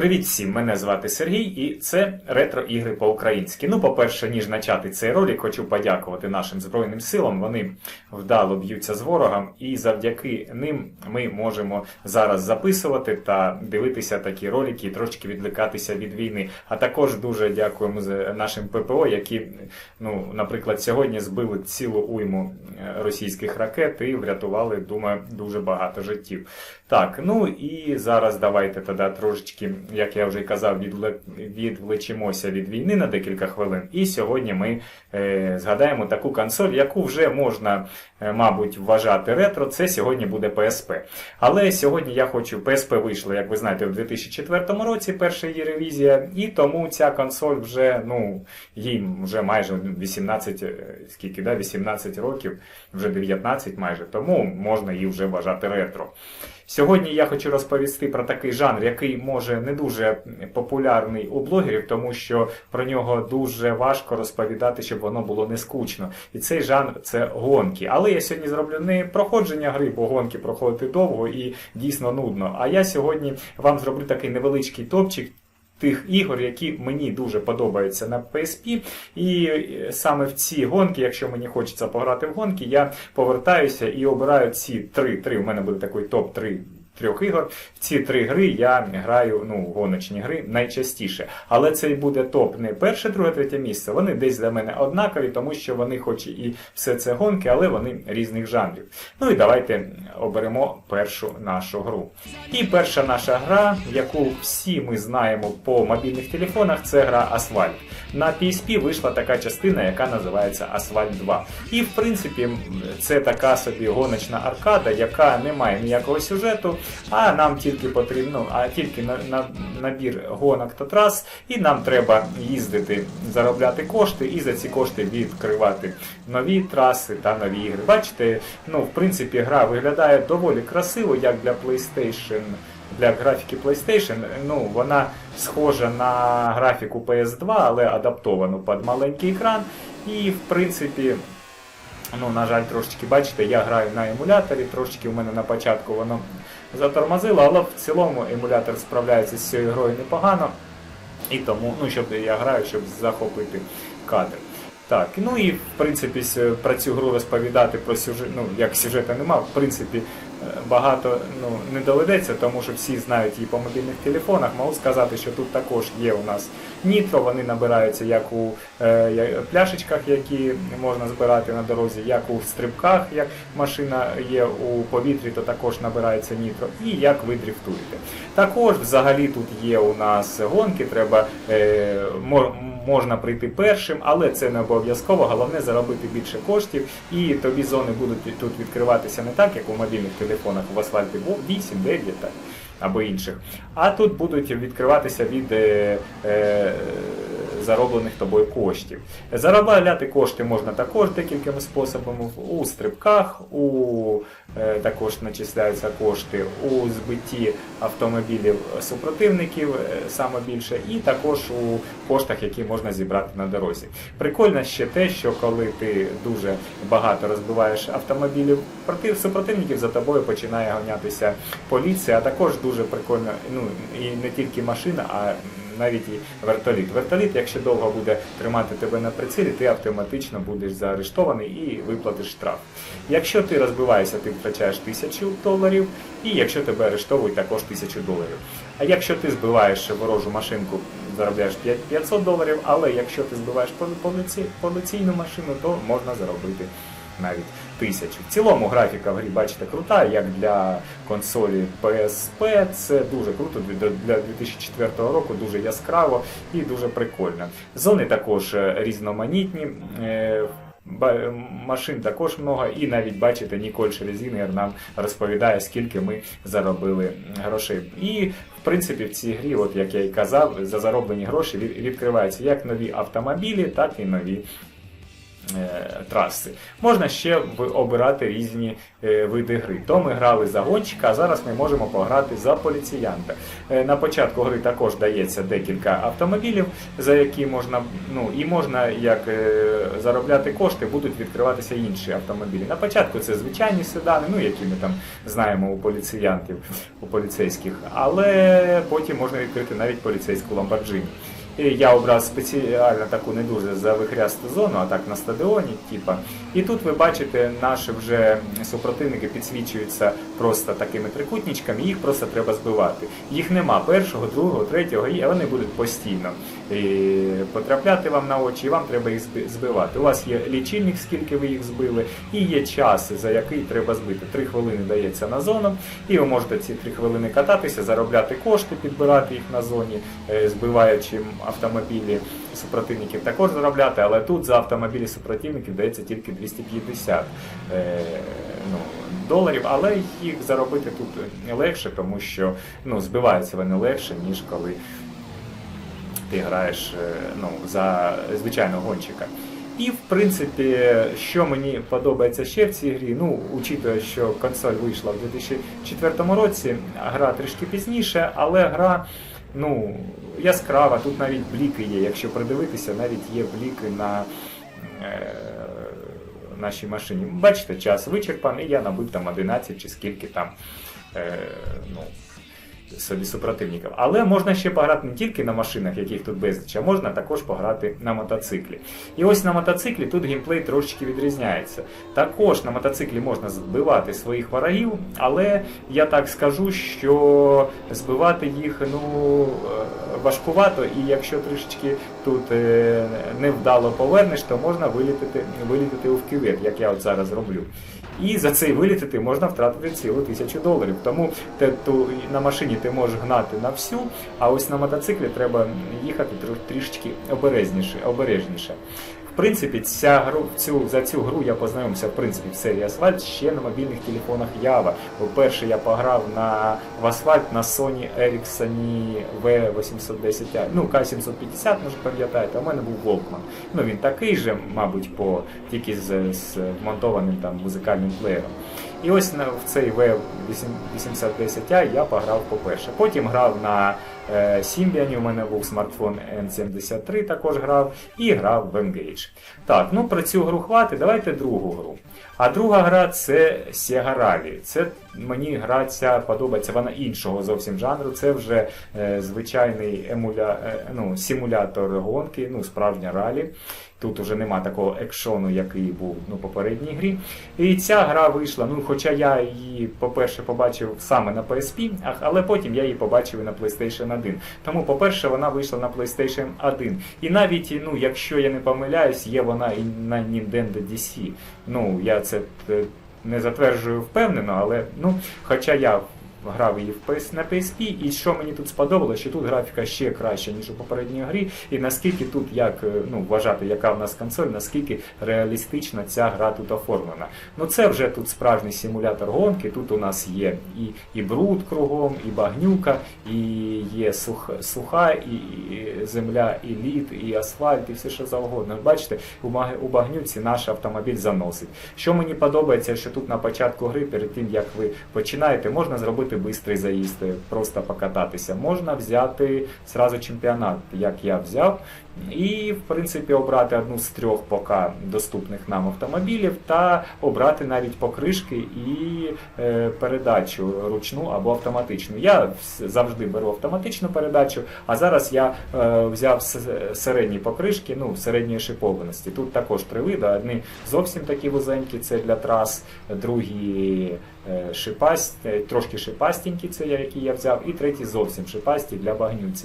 Привіт всім! Мене звати Сергій, і це ретро ігри по-українськи. Ну, по-перше, ніж почати цей ролик, хочу подякувати нашим Збройним силам. Вони вдало б'ються з ворогом, і завдяки ним ми можемо зараз записувати та дивитися такі ролики і трошки відликатися від війни. А також дуже дякуємо нашим ППО, які, ну, наприклад, сьогодні збили цілу уйму е, російських ракет і врятували, думаю, дуже багато життів. Так, ну і зараз давайте тоді трошечки, як я вже й казав, відвле- відвлечемося від війни на декілька хвилин. І сьогодні ми е, згадаємо таку консоль, яку вже можна, е, мабуть, вважати ретро. Це сьогодні буде PSP. Але сьогодні я хочу, PSP вийшло, як ви знаєте, в 2004 році перша її ревізія, і тому ця консоль вже, ну, їй вже майже 18, е, скільки, да, 18 років, вже 19 майже, тому можна її вже вважати ретро. Сьогодні я хочу розповісти про такий жанр, який може не дуже популярний у блогерів, тому що про нього дуже важко розповідати, щоб воно було не скучно. І цей жанр це гонки. Але я сьогодні зроблю не проходження гри, бо гонки проходити довго і дійсно нудно. А я сьогодні вам зроблю такий невеличкий топчик. Тих ігор, які мені дуже подобаються на PSP, і е, саме в ці гонки, якщо мені хочеться пограти в гонки, я повертаюся і обираю ці три. Три у мене буде такий топ 3 трьох ігор. В ці три гри я граю ну, гоночні гри найчастіше. Але це буде топ не перше, друге, третє місце. Вони десь для мене однакові, тому що вони, хоч і все це гонки, але вони різних жанрів. Ну і давайте оберемо першу нашу гру. І перша наша гра, яку всі ми знаємо по мобільних телефонах, це гра Асфальт. На PSP вийшла така частина, яка називається Асфальт 2. І в принципі, це така собі гоночна аркада, яка не має ніякого сюжету, а нам тільки потрібно, а тільки на, на, набір гонок та трас, і нам треба їздити, заробляти кошти, і за ці кошти відкривати нові траси та нові ігри. Бачите, ну в принципі, гра виглядає доволі красиво, як для PlayStation. Для графіки PlayStation, ну, вона схожа на графіку PS2, але адаптовану під маленький екран. І, в принципі, ну, на жаль, трошечки, бачите, я граю на емуляторі, трошечки у мене на початку воно затормозило, але в цілому емулятор справляється з цією грою непогано. І тому, ну, щоб я граю, щоб захопити кадр. Так, ну і в принципі про цю гру розповідати про сюжет, ну як сюжету нема, в принципі багато ну, не доведеться, тому що всі знають її по мобільних телефонах. Можу сказати, що тут також є у нас нітро, вони набираються як у е, пляшечках, які можна збирати на дорозі, як у стрибках, як машина є у повітрі, то також набирається нітро, і як ви дрифтуєте. Також взагалі тут є у нас гонки, треба е, можна прийти першим, але це не обов'язково. Головне заробити більше коштів, і тобі зони будуть тут відкриватися не так, як у мобільних телефонах в асфальті 8, 9 так, або інших. А тут будуть відкриватися від е, е, зароблених тобою коштів. Заробляти кошти можна також декількома способами. У стрибках, у е, також начисляються кошти у збитті автомобілів супротивників е, саме більше, і також у коштах, які можна зібрати на дорозі. Прикольно ще те, що коли ти дуже багато розбиваєш автомобілів проти супротивників, за тобою починає ганятися поліція, а також дуже прикольно, ну і не тільки машина, а навіть і вертоліт. Вертоліт, якщо довго буде тримати тебе на прицілі, ти автоматично будеш заарештований і виплатиш штраф. Якщо ти розбиваєшся, ти втрачаєш тисячу доларів, і якщо тебе арештовують, також тисячу доларів. А якщо ти збиваєш ворожу машинку, заробляєш 500 доларів, але якщо ти збиваєш полі- поліційну машину, то можна заробити навіть тисячу. В цілому графіка в грі, бачите, крута, як для консолі PSP. Це дуже круто для для 2004 року, дуже яскраво і дуже прикольно. Зони також е, різноманітні. е, Машин також много, і навіть бачите, Ніколь Шелезінер нам розповідає, скільки ми заробили грошей. І в принципі в цій грі, от як я і казав, за зароблені гроші відкриваються як нові автомобілі, так і нові е, траси. Можна ще обирати різні е, види гри. То ми грали за гонщика, а зараз ми можемо пограти за поліціянта. Е, На початку гри також дається декілька автомобілів, за які можна, ну і можна як е, заробляти кошти, будуть відкриватися інші автомобілі. На початку це звичайні седани, ну які ми там знаємо у поліціянтів, у поліцейських, але потім можна відкрити навіть поліцейську ламборджині. Я обрав спеціально таку не дуже завихрясту зону, а так на стадіоні, типа. І тут ви бачите, наші вже супротивники підсвічуються просто такими трикутничками, їх просто треба збивати. Їх нема першого, другого, третього, і вони будуть постійно і потрапляти вам на очі, і вам треба їх збивати. У вас є лічильник, скільки ви їх збили, і є час, за який треба збити. Три хвилини дається на зону, і ви можете ці три хвилини кататися, заробляти кошти, підбирати їх на зоні, е, збиваючи автомобілі супротивників також заробляти, але тут за автомобілі супротивників дається тільки 250 е, ну, доларів, але їх заробити тут легше, тому що ну, збиваються вони легше, ніж коли ти граєш е, ну, за звичайного гонщика. І в принципі, що мені подобається ще в цій грі, ну, учитуючи, що консоль вийшла в 2004 році, гра трішки пізніше, але гра ну, яскрава, тут навіть бліки є. Якщо придивитися, навіть є бліки на е, нашій машині. Бачите, час вичерпаний, я набив там 11 чи скільки там. Е, ну, собі супротивників. Але можна ще пограти не тільки на машинах, яких тут безліч, а можна також пограти на мотоциклі. І ось на мотоциклі тут геймплей трошечки відрізняється. Також на мотоциклі можна збивати своїх ворогів, але я так скажу, що збивати їх ну е, важкувато, і якщо трішечки тут е, невдало повернеш, то можна вилітити, вилітити у кювет, як я от зараз роблю. І за цей вилітити можна втратити цілу тисячу доларів. Тому те, ту, на машині ти можеш гнати на всю, а ось на мотоциклі треба їхати трішечки обережніше. обережніше. Принципі, ця гру, цю, за цю гру я познайомився в принципі в серії Асфальт ще на мобільних телефонах Java. По-перше, я пограв на в асфальт на Sony Ericsson V810, ну K750, може пам'ятаєте, в мене був Walkman. Ну він такий же, мабуть, по тільки з, з вмонтованим там музикальним плеєром. І ось в цей V810i я пограв по-перше. Потім грав на Symbian, у мене був смартфон N73, також грав, і грав в Engage. Так, ну про цю гру хватить, давайте другу гру. А друга гра це Sega Rally. Це мені гра ця подобається, вона іншого зовсім жанру. Це вже е, звичайний емуля, е, ну, симулятор гонки, ну, справжня ралі. Тут уже нема такого екшону, який був ну, попередній грі. І ця гра вийшла, ну хоча я її, по-перше, побачив саме на PSP, але потім я її побачив і на PlayStation 1. Тому, по-перше, вона вийшла на PlayStation 1. І навіть, ну, якщо я не помиляюсь, є вона і на Nintendo DC. Ну, я це е, не затверджую впевнено, але ну, хоча я грав її на PSP, і що мені тут сподобалося, що тут графіка ще краща, ніж у попередній грі, і наскільки тут, як е, ну, вважати, яка в нас консоль, наскільки реалістично ця гра тут оформлена. Ну це вже тут справжній симулятор гонки, тут у нас є і, і бруд кругом, і багнюка, і є сух, суха, і, і земля, і лід, і асфальт, і все що завгодно. Бачите, у багнюці наш автомобіль заносить. Що мені подобається, що тут на початку гри, перед тим як ви починаєте, можна зробити бистрий заїзд, просто покататися. Можна взяти зразу чемпіонат, як я взяв, і в принципі обрати одну з трьох поки доступних нам автомобілів та обрати навіть покришки і е, передачу ручну або автоматичну. Я завжди беру автоматичну передачу, а зараз я е, взяв середні покришки, ну середньої шипованості. Тут також три види. Одні зовсім такі вузенькі, це для трас, другі е, шипасть, трошки шипастенькі, це я, які я взяв, і треті зовсім шипасті для багнюці.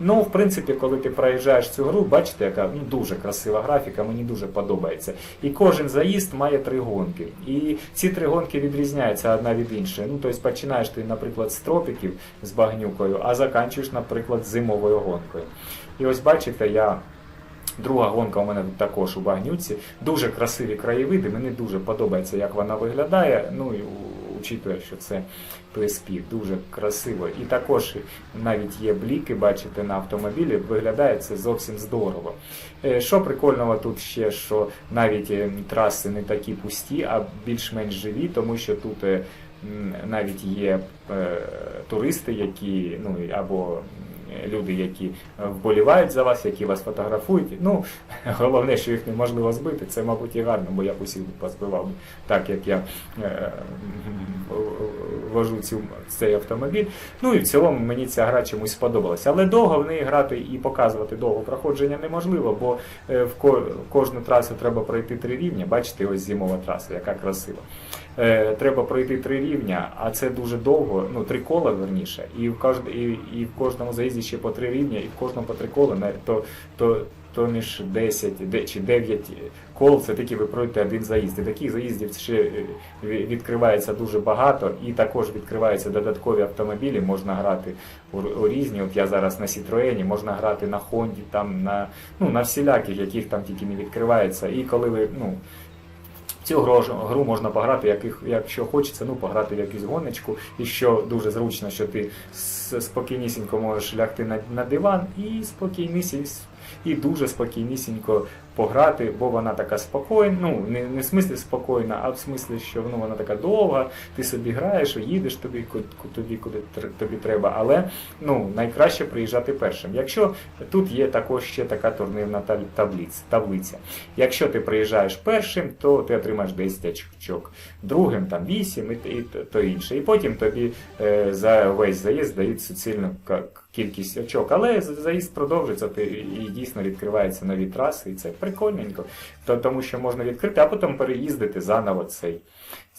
Ну, в принципі, коли ти проїжджаєш цю гру, бачите, яка ну, дуже красива графіка, мені дуже подобається. І кожен заїзд має три гонки. І ці три гонки відрізняються одна від іншої. Ну, тобто починаєш ти, наприклад, з тропіків з багнюкою, а заканчуєш, наприклад, зимовою гонкою. І ось бачите, я. Друга гонка у мене також у багнюці. Дуже красиві краєвиди. Мені дуже подобається, як вона виглядає. Ну і учитує, що це PSP. Дуже красиво. І також навіть є бліки, бачите, на автомобілі, виглядає це зовсім здорово. Е, Що прикольного тут ще, що навіть е, траси не такі пусті, а більш-менш живі, тому що тут е, навіть є туристи, які ну або люди, які вболівають за вас, які вас фотографують. Ну головне, що їх неможливо збити. Це, мабуть, і гарно, бо я б усіх позбивав, так як я е, вожу цю, цей автомобіль. Ну і в цілому мені ця гра чомусь сподобалася. Але довго в неї грати і показувати довго проходження неможливо, бо е, в кожну трасу треба пройти три рівня. Бачите, ось зимова траса, яка красива. Е, Треба пройти три рівня, а це дуже довго, ну три кола верніше, і в кожд... і, і в кожному заїзді ще по три рівня, і в кожному по три кола, то, то, то між 10 де- чи 9 кол це тільки ви пройдете один заїзд. І таких заїздів ще е, відкривається дуже багато, і також відкриваються додаткові автомобілі. Можна грати у, у різні. От я зараз на Citroen, можна грати на Хонді, там на ну на всіляких, яких там тільки не відкривається. І коли ви ну. Цю гру, гру можна пограти, яких, якщо хочеться, ну пограти в якусь гоночку. І що дуже зручно, що ти спокійнісінько можеш лягти на, на диван і спокійнісінько, і дуже спокійнісінько пограти, бо вона така спокійна, ну не, не в смислі спокійна, а в смислі, що ну, вона така довга, ти собі граєш, їдеш тобі, ку- ку- тобі куди тобі треба. Але ну, найкраще приїжджати першим. Якщо тут є також ще така турнірна таб- таблиця. Якщо ти приїжджаєш першим, то ти отримаєш 10 очок, другим там 8 і, і то інше. І потім тобі е, за весь заїзд дають суцільну кількість очок. Але заїзд продовжується, і дійсно відкриваються нові траси, і це прикольненько, тому що можна відкрити, а потім переїздити заново цей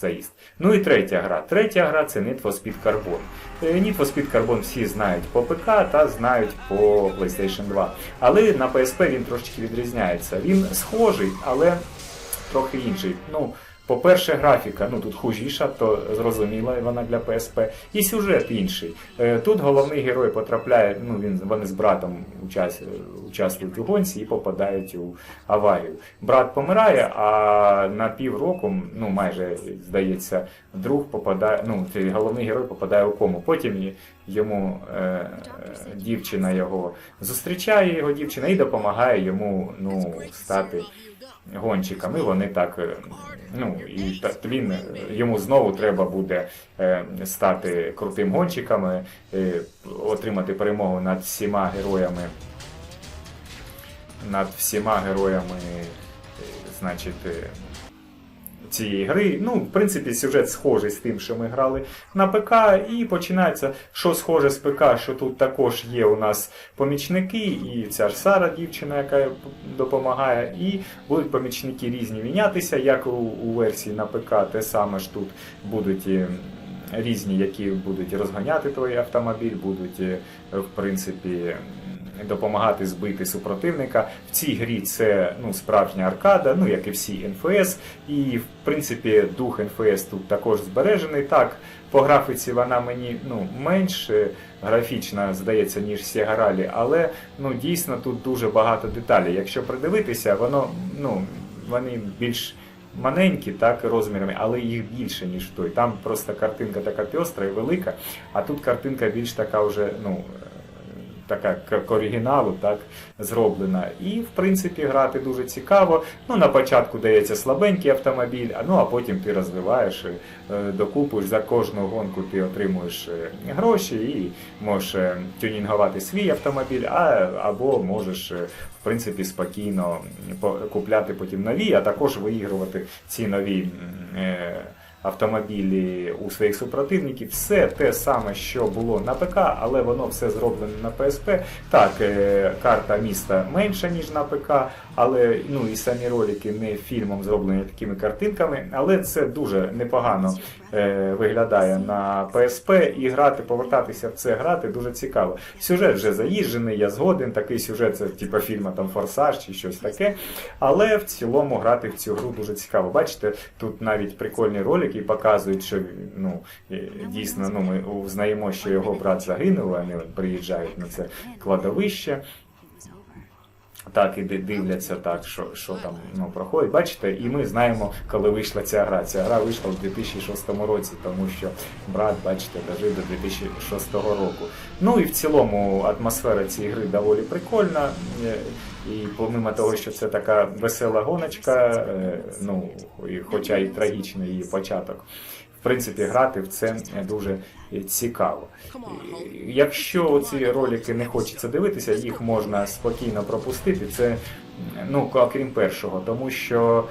заїзд. Ну і третя гра. Третя гра це Need for Speed Carbon. Е, Need for Speed Carbon всі знають по ПК та знають по PlayStation 2. Але на PSP він трошечки відрізняється. Він схожий, але трохи інший. Ну, по-перше, графіка, ну тут хужіша, то зрозуміла вона для PSP. І сюжет інший. Е, Тут головний герой потрапляє, ну він вони з братом учас, участвують у гонці і попадають у аварію. Брат помирає, а на півроку, ну майже здається, друг попадає, ну головний герой попадає у кому. Потім йому е, дівчина його зустрічає його дівчина і допомагає йому ну, стати гонщиками. Вони так, е, ну і він е, йому знову треба буде е, стати крутим гонщиком, е, отримати перемогу над всіма героями. Над всіма героями, е, значить, е, цієї гри. Ну, в принципі, сюжет схожий з тим, що ми грали на ПК, і починається, що схоже з ПК, що тут також є у нас помічники, і ця ж Сара, дівчина, яка допомагає, і будуть помічники різні мінятися, як у, у версії на ПК, те саме ж тут будуть. е, Різні, які будуть розганяти твій автомобіль, будуть, е, в принципі, допомагати збити супротивника. В цій грі це ну, справжня аркада, ну як і всі НФС. І в принципі дух НФС тут також збережений. Так, по графіці вона мені ну, менш графічна, здається, ніж Rally, але ну, дійсно тут дуже багато деталей. Якщо придивитися, воно ну, вони більш. Маленькі, так, розмірами, але їх більше, ніж той. Там просто картинка така пестра і велика, а тут картинка більш така вже, ну, така к оригіналу, так, зроблена. І, в принципі, грати дуже цікаво. Ну, на початку дається слабенький автомобіль, а ну а потім ти розвиваєш, е, докупуєш за кожну гонку ти отримуєш е, гроші і можеш е, тюнінгувати свій автомобіль, а, або можеш. В принципі, спокійно по- купляти потім нові, а також виігрувати ці нові автомобілі у своїх супротивників. Все те саме, що було на ПК, але воно все зроблено на PSP. Так, е, карта міста менша, ніж на ПК, але ну і самі ролики не фільмом зроблені такими картинками, але це дуже непогано е, виглядає на PSP і грати, повертатися в це грати дуже цікаво. Сюжет вже заїжджений, я згоден. Такий сюжет, це типу фільму там Форсаж чи щось таке. Але в цілому грати в цю гру дуже цікаво. Бачите, тут навіть прикольні ролики показують, що ну е, дійсно ну ми узнаємо, що його брат загинув, вони приїжджають на це кладовище. так і дивляться, так, що, що там ну, проходить. Бачите, і ми знаємо, коли вийшла ця гра. Ця гра вийшла в 2006 році, тому що брат, бачите, дожив до 2006 року. Ну і в цілому атмосфера цієї гри доволі прикольна. І помимо того, що це така весела гоночка, е, ну, хоча і трагічний її початок. В принципі, грати в це дуже цікаво. Якщо ці ролики не хочеться дивитися, їх можна спокійно пропустити. Це ну окрім першого, тому що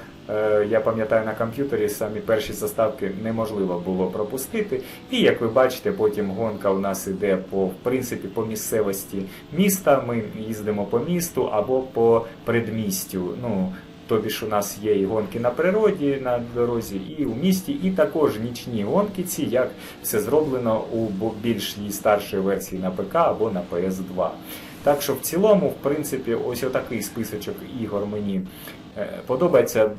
я пам'ятаю на комп'ютері самі перші заставки неможливо було пропустити. І як ви бачите, потім гонка у нас іде по в принципі по місцевості міста. Ми їздимо по місту або по предмістю. Ну Тобі ж у нас є і гонки на природі, на дорозі, і у місті, і також нічні гонки, ці як все зроблено у більш її старшої версії на ПК або на PS2. Так що в цілому, в принципі, ось отакий списочок ігор мені е, подобається.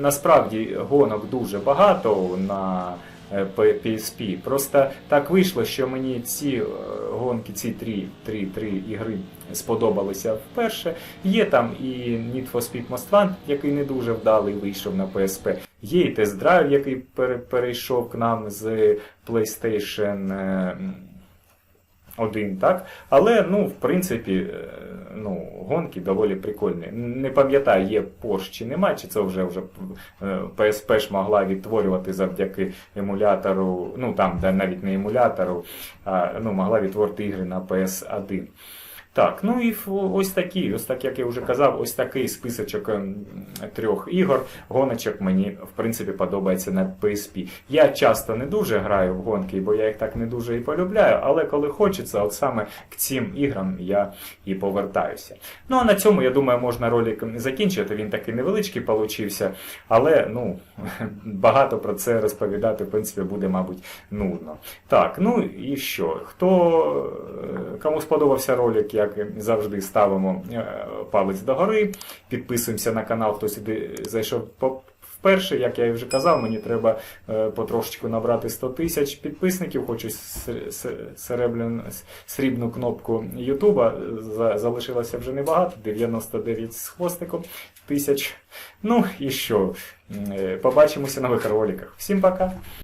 Насправді гонок дуже багато на е, PSP. Просто так вийшло, що мені ці е, гонки, ці три, три, три ігри сподобалися вперше. Є там і Need for Speed Most Wanted, який не дуже вдалий вийшов на PSP. Є і Test Drive, який пере- перейшов к нам з PlayStation е, 1, так? Але, ну, в принципі, е, ну, гонки доволі прикольні. Не пам'ятаю, є Porsche чи нема, чи це вже вже е, PSP ж могла відтворювати завдяки емулятору, ну там навіть не емулятору, а ну, могла відтворити ігри на PS1. Так, ну і ось такі, ось так як я вже казав, ось такий списочок ем, трьох ігор, гоночок мені в принципі подобається на PSP. Я часто не дуже граю в гонки, бо я їх так не дуже і полюбляю, але коли хочеться, от саме к цим іграм я і повертаюся. Ну а на цьому, я думаю, можна ролик закінчити. Він такий невеличкий получився, але ну багато про це розповідати, в принципі, буде, мабуть, нудно. Так, ну і що? Хто е, кому сподобався ролик, як завжди, ставимо е, палець догори, підписуємося на канал, хто сюди зайшов. Вперше, як я і вже казав, мені треба е, потрошечку набрати 100 тисяч підписників. Хочу срібну кнопку Ютуба. Залишилося вже небагато, 99 з хвостиком тисяч. Ну і що? Е, Побачимося в нових роликах. Всім пока!